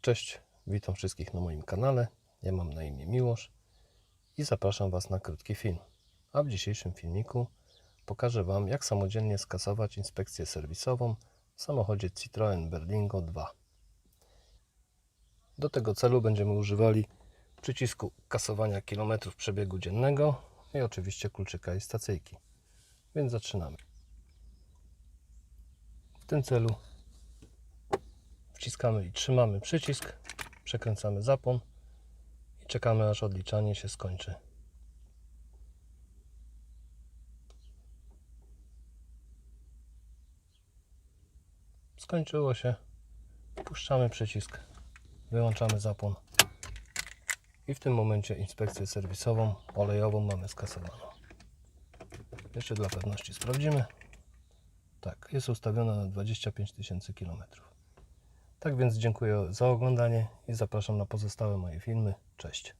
Cześć, witam wszystkich na moim kanale. Ja mam na imię Miłosz i zapraszam Was na krótki film. A w dzisiejszym filmiku pokażę Wam, jak samodzielnie skasować inspekcję serwisową w samochodzie Citroen Berlingo 2. Do tego celu będziemy używali przycisku kasowania kilometrów przebiegu dziennego i oczywiście kluczyka i stacyjki. Więc zaczynamy. W tym celu wciskamy i trzymamy przycisk, przekręcamy zapłon i czekamy aż odliczanie się skończy. Skończyło się. Puszczamy przycisk, wyłączamy zapłon i w tym momencie inspekcję serwisową olejową mamy skasowaną. Jeszcze dla pewności sprawdzimy. Tak, jest ustawiona na 25 tysięcy kilometrów. Tak więc dziękuję za oglądanie i zapraszam na pozostałe moje filmy. Cześć.